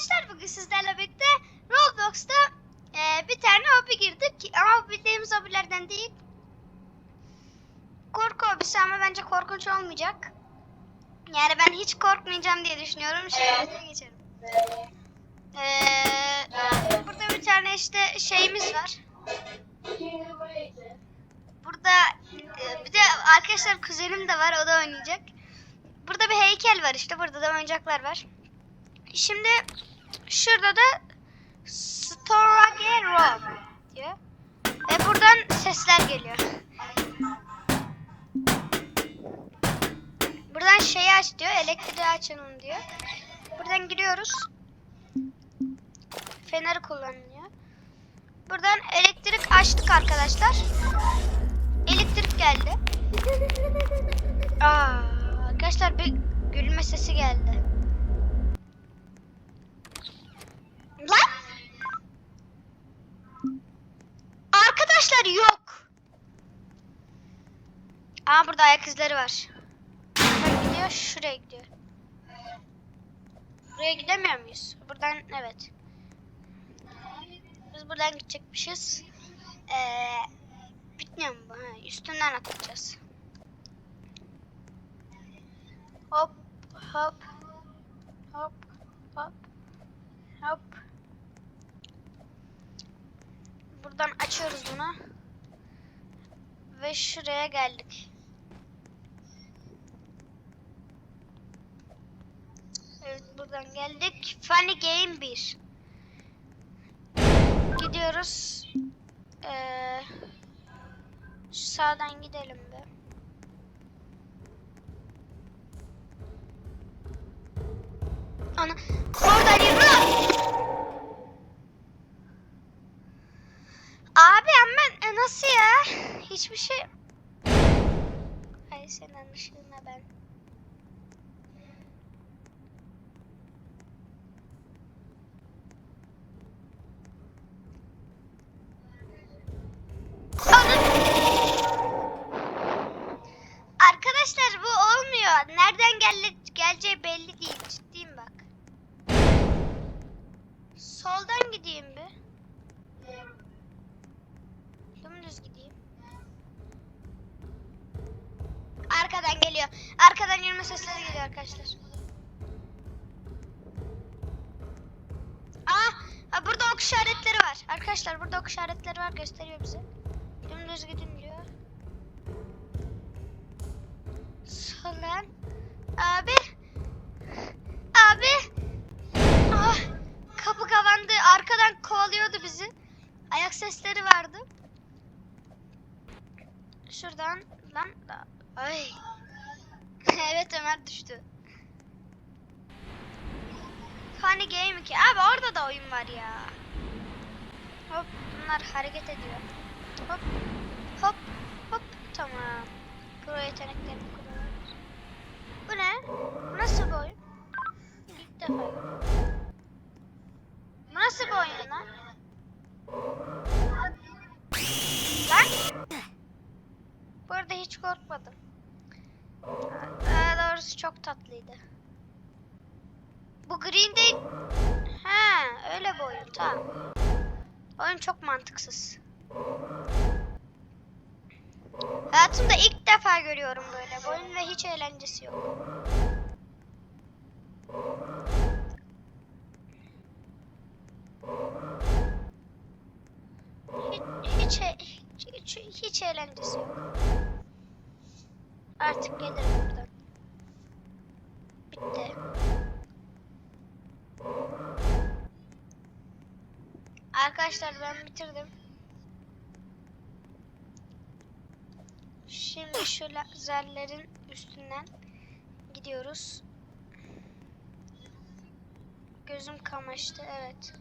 arkadaşlar bugün sizlerle birlikte Roblox'ta e, bir tane hobi girdik ama bildiğimiz hobilerden değil. Korku hobisi ama bence korkunç olmayacak. Yani ben hiç korkmayacağım diye düşünüyorum. Şöyle geçelim. Ee, burada bir tane işte şeyimiz var. Burada e, bir de arkadaşlar kuzenim de var o da oynayacak. Burada bir heykel var işte burada da oyuncaklar var. Şimdi şurada da Storage Room diyor. Ve buradan sesler geliyor. Buradan şeyi aç diyor, elektriği açalım diyor. Buradan giriyoruz. Feneri kullanılıyor. Buradan elektrik açtık arkadaşlar. Elektrik geldi. Aa, arkadaşlar bir gülme sesi geldi. Lan! Arkadaşlar yok. Aa burada ayak izleri var. Buradan gidiyor, şuraya gidiyor. Buraya gidemiyor muyuz? Buradan evet. Biz buradan gidecekmişiz. Ee, bitmiyor mu bu? Ha, üstünden atlayacağız. Hop hop hop hop hop. Buradan açıyoruz bunu. Ve şuraya geldik. Evet buradan geldik. Funny Game 1. Gidiyoruz. Ee, şu sağdan gidelim be. Ana oradan yürü. Abi ama nasıl ya? Hiçbir şey. Hay senin ışığına ben. Arkadaşlar bu olmuyor. Nereden gel geleceği belli değil. Ciddiyim bak. Soldan gideyim bir. Dümdüz gideyim. Arkadan geliyor. Arkadan yürüme sesleri geliyor arkadaşlar. Aa, ha, burada ok işaretleri var. Arkadaşlar burada ok işaretleri var gösteriyor bize. Dümdüz gidin diyor. Soldan. Abi. Abi. Ah, kapı kapandı. Arkadan kovalıyordu bizi. Ayak sesleri vardı. Şuradan lan da. Ay. evet Ömer düştü. Funny Game 2. Abi orada da oyun var ya. Hop bunlar hareket ediyor. Hop hop hop tamam. Pro yeteneklerini kullanıyoruz. Bu ne? Nasıl bir oyun? İlk defa. nasıl bir oyun lan? Lan? Bu arada hiç korkmadım. Daha doğrusu çok tatlıydı. Bu Green Day... Ha, öyle bir oyun tamam. Oyun çok mantıksız. Hayatımda ilk defa görüyorum böyle bir oyun ve hiç eğlencesi yok. Hiç, hiç, hiç, hiç, hiç eğlencesi yok. Artık gelirim buradan. Bitti. Arkadaşlar ben bitirdim. Şimdi şu lazerlerin üstünden gidiyoruz. Gözüm kamaştı evet.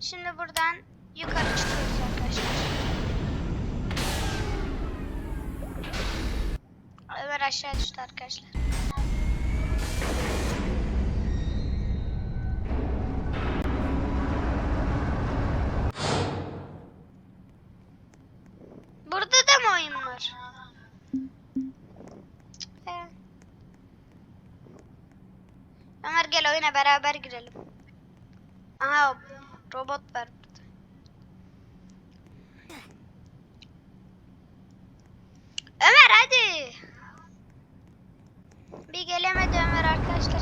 Şimdi buradan yukarı çıkıyoruz arkadaşlar. Ömer aşağı düştü arkadaşlar. Burada da mı oyun var? Ömer gel oyuna beraber girelim. Aha robot var burada. Ömer hadi. Bir gelemedi Ömer arkadaşlar.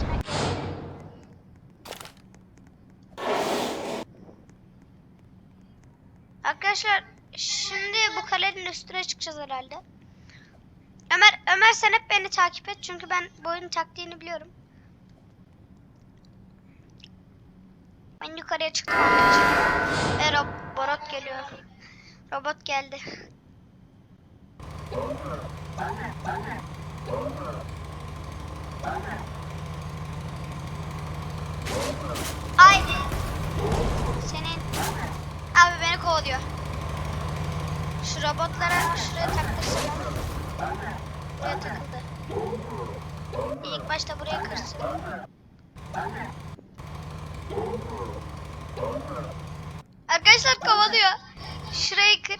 Arkadaşlar şimdi bu kalenin üstüne çıkacağız herhalde. Ömer Ömer sen hep beni takip et çünkü ben bu oyunun taktiğini biliyorum. Ben yukarıya çıktım. Ve rob- robot geliyor. Robot geldi. Haydi. Senin abi beni kovalıyor. Şu robotlara şuraya taktırsın. Buraya takıldı. İlk başta buraya kırsın. Arkadaşlar kovalıyor. Şurayı kır.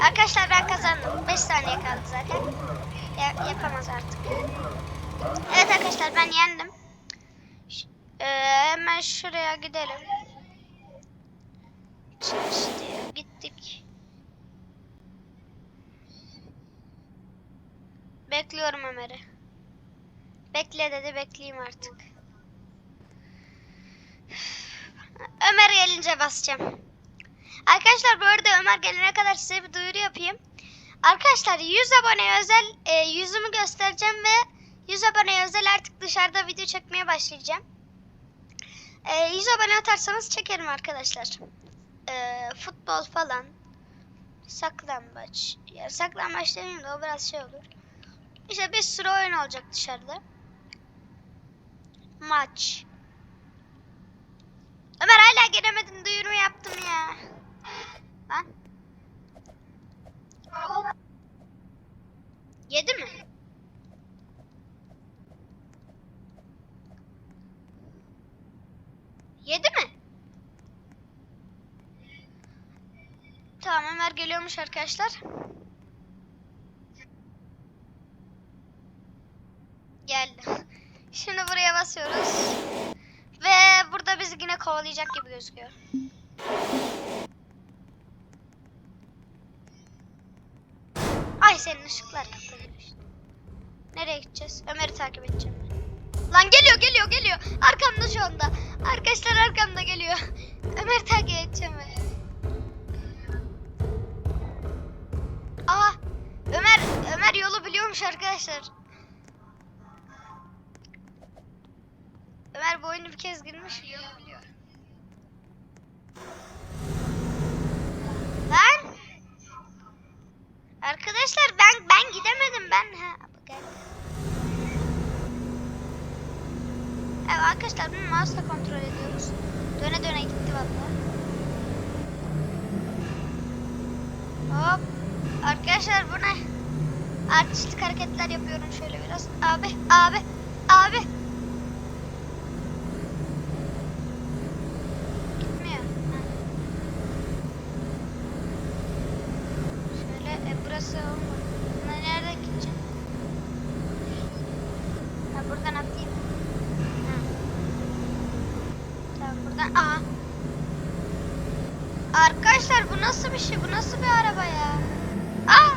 Arkadaşlar ben kazandım. 5 saniye kaldı zaten. Ya- yapamaz artık. Evet arkadaşlar ben yendim. Ee, hemen şuraya gidelim. İşte gittik. Bekliyorum Ömer'i. Bekle dedi bekleyeyim artık. Ömer gelince basacağım. Arkadaşlar bu arada Ömer gelene kadar size bir duyuru yapayım. Arkadaşlar 100 abone özel e, yüzümü göstereceğim ve 100 abone özel artık dışarıda video çekmeye başlayacağım. E, 100 abone atarsanız çekerim arkadaşlar. E, futbol falan. Saklambaç. Ya saklambaç demeyeyim de o biraz şey olur. İşte bir sürü oyun olacak dışarıda. Maç. Ömer hala gelemedin duyuru yaptım ya. Lan. Yedi mi? Yedi mi? Tamam Ömer geliyormuş arkadaşlar. Geldi. Şimdi buraya basıyoruz. Ve burada bizi yine kovalayacak gibi gözüküyor. Ay senin ışıklar kapanıyor işte. Nereye gideceğiz? Ömer'i takip edeceğim. Lan geliyor geliyor geliyor. Arkamda şu anda. Arkadaşlar arkamda geliyor. Ömer'i takip edeceğim ben. Aa Ömer Ömer yolu biliyormuş arkadaşlar. Ömer bu oyunu bir kez girmiş yolu biliyor. Lan Arkadaşlar ben ben gidemedim ben ha bak geldi. Evet arkadaşlar bunu mouse'la kontrol ediyoruz. Döne döne gitti vallahi. Hop. Arkadaşlar bu ne? Artistlik hareketler yapıyorum şöyle biraz. Abi, abi, abi. Gitmiyor. Ha. Şöyle e, burası olmadı. Buna nereden gideceğim? Ha buradan atlayayım. Ha. Tamam buradan. Aha. Arkadaşlar bu nasıl bir şey? Bu nasıl bir araba ya? Aa!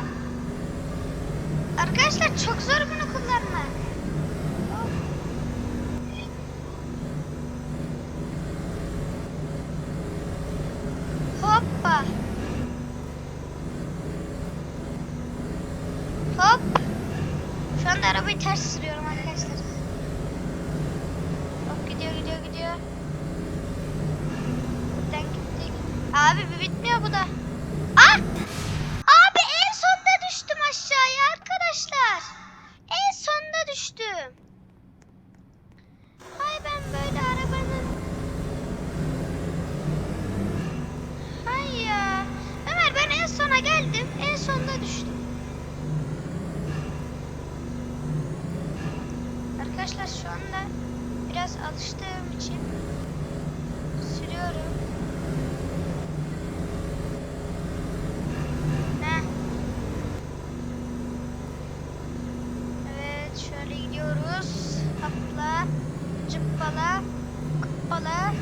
Arkadaşlar çok zor bunu Abi Cıppala. Hoppala.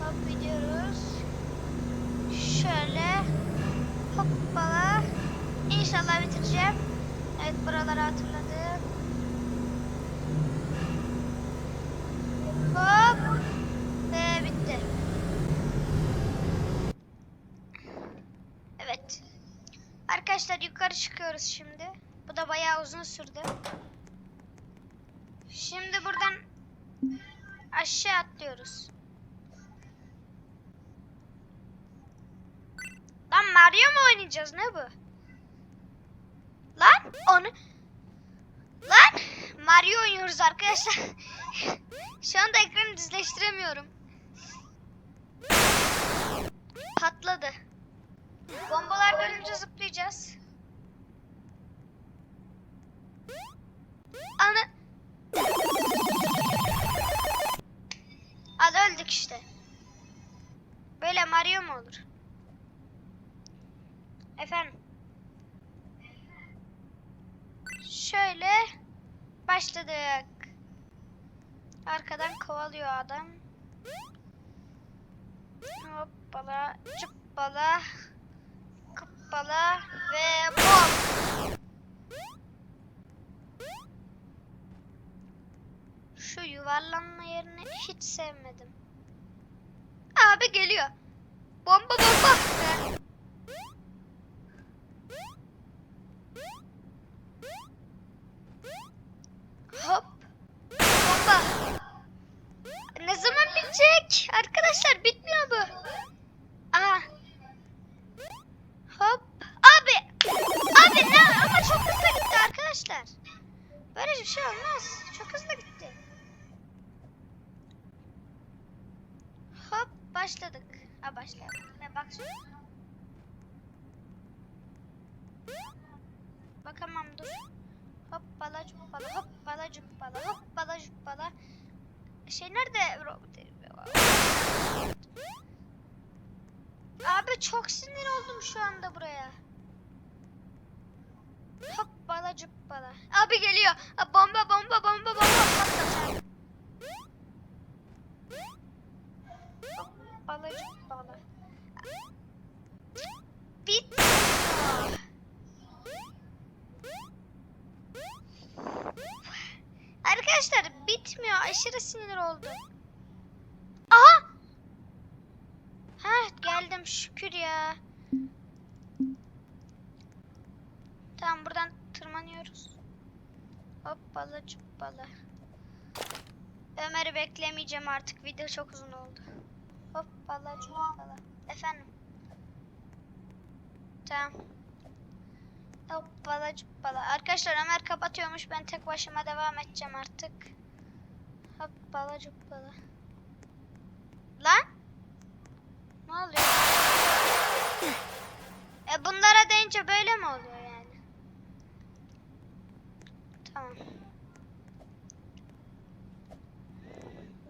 Hop gidiyoruz. Şöyle. Hoppala. İnşallah bitireceğim. Evet buraları hatırladım. Hop. Ve bitti. Evet. Arkadaşlar yukarı çıkıyoruz şimdi. Bu da bayağı uzun sürdü. Şimdi buradan aşağı atlıyoruz. Lan Mario mu oynayacağız ne bu? Lan onu Lan Mario oynuyoruz arkadaşlar. Şu anda ekranı düzleştiremiyorum. Patladı. Bombalar dönünce zıplayacağız. Ana. Al öldük işte. Böyle Mario mu olur? Efendim. Şöyle başladık. Arkadan kovalıyor adam. Hoppala, cıppala, kıppala ve bom. Şu yuvarlanma yerini hiç sevmedim. Abi geliyor. Bomba bomba. Hop. Bomba. Ne zaman bitecek? Arkadaşlar bitmiyor bu. Aha. Hop. Abi. Abi ne? Ama çok hızlı gitti arkadaşlar. Böyle bir şey olmaz. Çok hızlı gitti. Hop başladık. Ha başladık. Ne bak şimdi. Bakamam dur. Hoppala cuppala hoppala cuppala hoppala cuppala. Şey nerede? Abi çok sinir oldum şu anda buraya. Hoppala cuppala. Abi geliyor. Bomba bomba bomba bomba patlatacak. Hoppala cuppala. Bitmiyor. Arkadaşlar bitmiyor. Aşırı sinir oldum. Aha! Ha geldim şükür ya. Tamam buradan tırmanıyoruz. Hoppala cuppala. Ömer'i beklemeyeceğim artık. Video çok uzun oldu. Hoppala cuppala. Efendim. Tamam. Hoppala cuppala. Arkadaşlar Ömer kapatıyormuş. Ben tek başıma devam edeceğim artık. Hoppala cuppala. Lan? Ne oluyor? E bunlara deyince böyle mi oluyor yani? Tamam.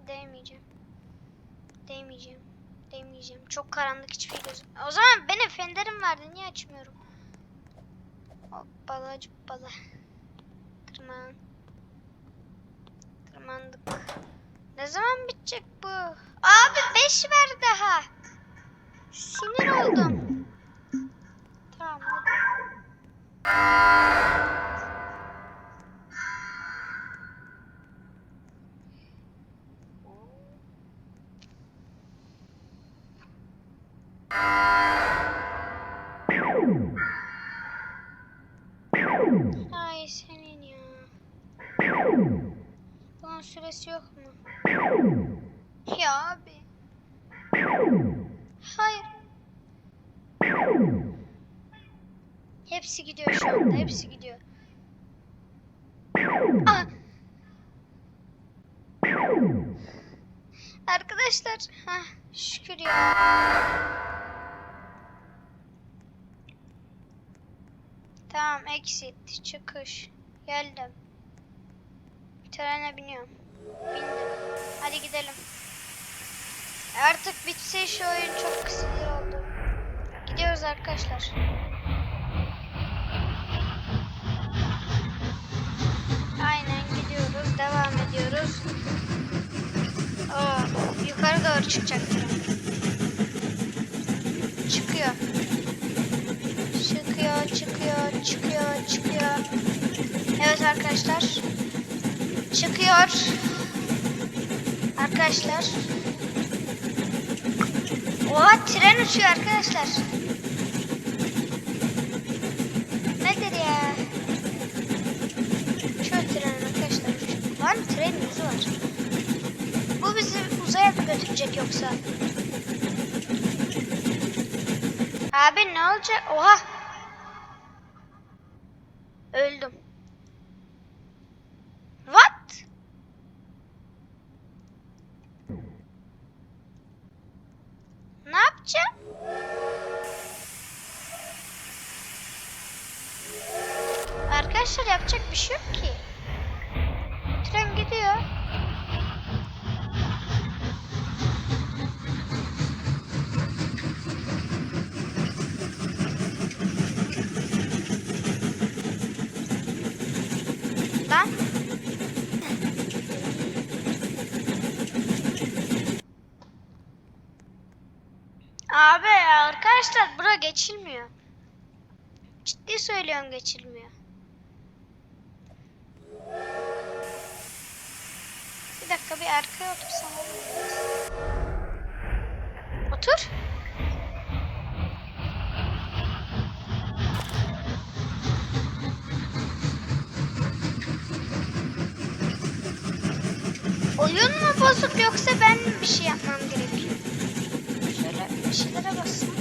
Değmeyeceğim. Değmeyeceğim. Değmeyeceğim. Çok karanlık hiçbir şey gözüm. O zaman benim fenderim vardı. Niye açmıyorum? Hoppala cuppala. Tırman. Tırmandık. Ne zaman bitecek bu? Abi 5 ver daha. Sinir oldum. Tamam hadi. Ay senin ya. Bunun süresi yok mu? Ya abi. Hayır. Hepsi gidiyor şu anda. Hepsi gidiyor. Aa. Arkadaşlar. Heh, şükür ya. Tamam exit çıkış. Geldim. Trene biniyorum. Bindim. Hadi gidelim. Artık bitse şu oyun çok sinir oldu. Gidiyoruz arkadaşlar. Aynen gidiyoruz. Devam ediyoruz. Oh, doğru çıkacak tren. Çıkıyor. Çıkıyor, çıkıyor, çıkıyor, çıkıyor. Evet arkadaşlar. Çıkıyor. Arkadaşlar. Oha tren uçuyor arkadaşlar. Nedir ya? Şu tren arkadaşlar uçuyor. Lan tren yüzü var. Bu bizi uzaya mı götürecek yoksa? Abi ne olacak? Oha! Öldüm. What? Ne yapacağım? Arkadaşlar yapacak bir şey yok ki. Tren gidiyor. Lan. Abi arkadaşlar bura geçilmiyor. Söylüyorum geçilmiyor. Bir dakika bir arkaya otursam? Otur. Oyun mu bozuk yoksa ben bir şey yapmam gerekiyor? Şöyle bir şeylere bassam.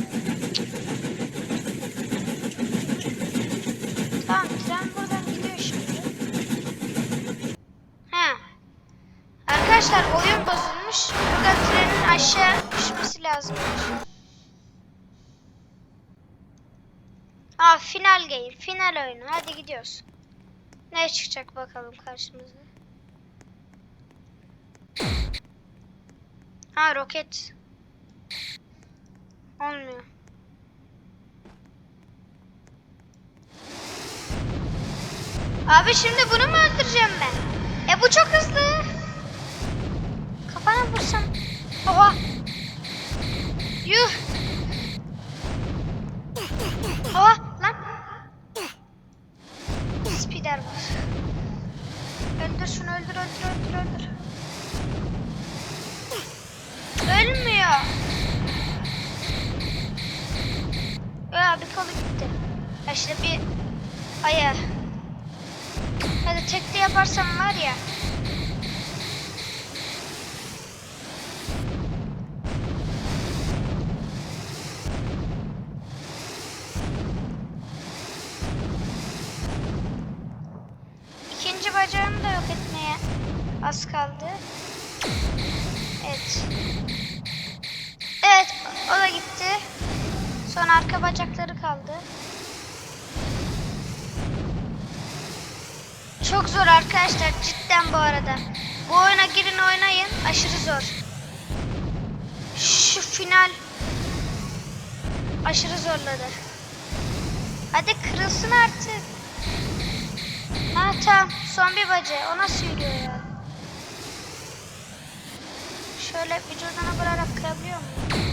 Tamam tren buradan gidiyor şimdi. He. Arkadaşlar oyun bozulmuş. Burada trenin aşağı düşmesi lazım. Aa final game. Final oyunu. Hadi gidiyoruz. Ne çıkacak bakalım karşımıza. Ha roket. Olmuyor. Abi şimdi bunu mu öldüreceğim ben? E bu çok hızlı. Kafana vursam. Oha. Yuh. Oha lan. Spider var. Öldür şunu öldür öldür öldür öldür. Ölmüyor. Ya bir kolu gitti. Ya şimdi bir aya. Hadi tekli yaparsam var ya. Zor arkadaşlar cidden bu arada. Bu oyuna girin oynayın aşırı zor. Şu final aşırı zorladı. Hadi kırılsın artık. Ha tamam son bir bacağı o nasıl yürüyor ya? Şöyle vücuduna vurarak kırabiliyor muyum?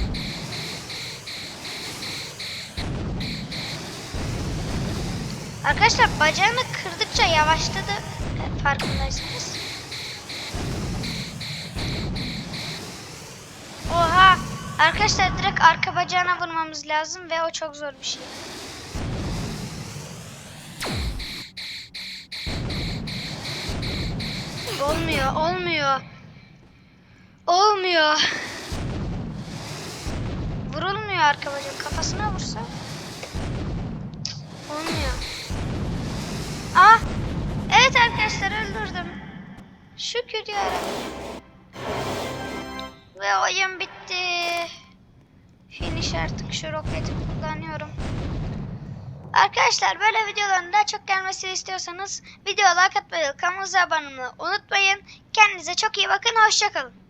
Arkadaşlar bacağını kırdıkça yavaşladı farkındaysanız. Oha! Arkadaşlar direkt arka bacağına vurmamız lazım ve o çok zor bir şey. Olmuyor, olmuyor. Olmuyor. Vurulmuyor arka bacak. Kafasına vursa. Olmuyor. Ah! Evet arkadaşlar öldürdüm. Şükür ya Ve oyun bitti. Finish artık şu roketi kullanıyorum. Arkadaşlar böyle videoların daha çok gelmesini istiyorsanız videoya like atmayı, kanalımıza abone olmayı unutmayın. Kendinize çok iyi bakın. Hoşçakalın.